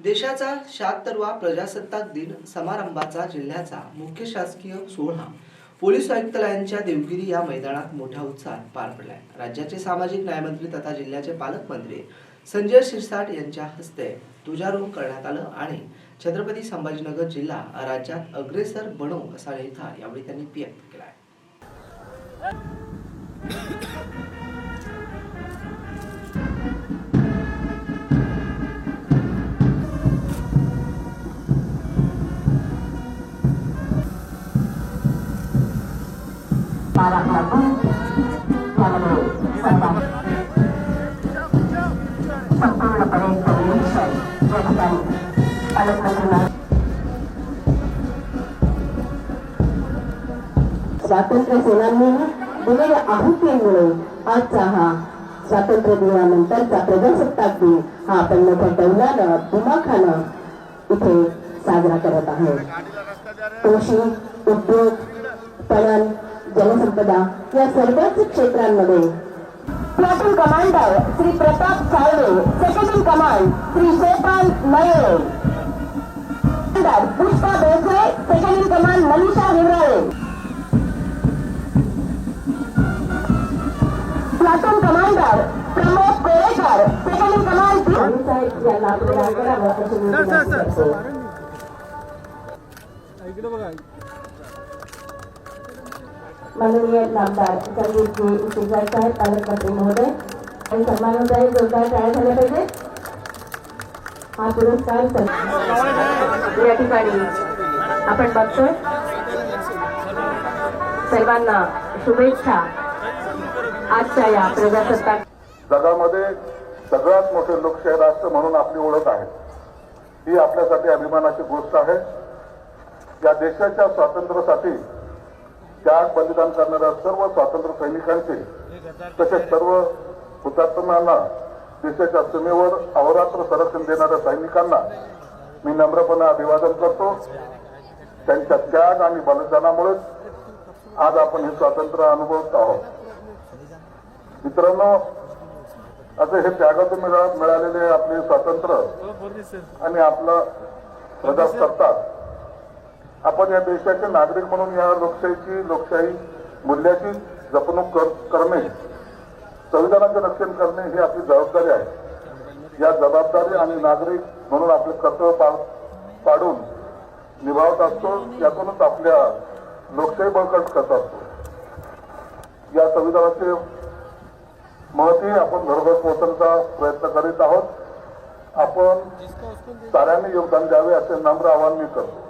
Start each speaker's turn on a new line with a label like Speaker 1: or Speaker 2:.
Speaker 1: देशाचा शहात्तरवा प्रजासत्ताक दिन समारंभाचा जिल्ह्याचा मुख्य शासकीय सोहळा. पोलीस आयुक्तालयांच्या देवगिरी या मैदानात मोठ्या उत्साहात पार पडलाय. राज्याचे सामाजिक न्यायमंत्री तथा जिल्ह्याचे पालकमंत्री संजय शिरसाट यांच्या हस्ते ध्वजारोहण करण्यात आलं आणि छत्रपती संभाजीनगर जिल्हा राज्यात अग्रेसर बनवू असा निर्धार यावेळी त्यांनी व्यक्त केला
Speaker 2: स्वातंत्र्य सेनानींनी दिलेल्या आहुतीमुळे आजचा हा स्वातंत्र्य दिनानंतरचा प्रजासत्ताक दिन हा आपण मोठ्या डौलानं दिमाखानं इथे साजरा करत आहोत कृषी उद्योग पणन जलसंपदा या सर्वच क्षेत्रांमध्ये. Platoon commander Shri Pratap Salve second in command Shri Shepal Naye commander Pushpa Bose second in command Manisha Hivrale platoon commander Pramod Korekar second in command अशी मी विनंती
Speaker 3: इकडे बघा.
Speaker 2: माननीय नामदार संदीपजी शिरसाट साहेब पालकमंत्री महोदय आणि सन्मानदायी जोरदार टाळ्या झाल्या पाहिजे. हा पुरस्कार सर- या ठिकाणी आपण बघतोय. सर्वांना शुभेच्छा. आजच्या या प्रजासत्ताक
Speaker 4: जगामध्ये सगळ्यात मोठे लोकशाही राष्ट्र म्हणून आपली ओळख आहे. ही आपल्यासाठी अभिमानाची गोष्ट आहे. या देशाच्या स्वातंत्र्यासाठी त्याग बलिदान करणाऱ्या सर्व स्वातंत्र्य सैनिकांचे तसेच सर्व हुतात्म्यांना देशाच्या सीमेवर अहोरात्र संरक्षण देणाऱ्या सैनिकांना मी नम्रपणे अभिवादन करतो. त्यांच्या त्याग आणि बलिदानामुळेच आज आपण हे स्वातंत्र्य अनुभवत आहोत. मित्रांनो असं हे त्यागातून मिळा मिळालेले आपले स्वातंत्र्य आणि आपलं प्रजासत्ताक आपण या देशाचे नागरिक म्हणून या लोकशाहीची लोकशाही मूल्याची जपणूक कर- करणे संविधानाचे रक्षण करणे ही आपली जबाबदारी आहे. या जबाबदारी आणि नागरिक म्हणून आपले कर्तव्य पा- पाडून निभावत असतो यातूनच आपल्या लोकशाही बळकट करत असतो. या संविधानाचे महती आपण घरोघर पोहोचण्याचा प्रयत्न करीत आहोत. आपण साऱ्यांनी योगदान द्यावे असे नम्र आवाहन मी करतो.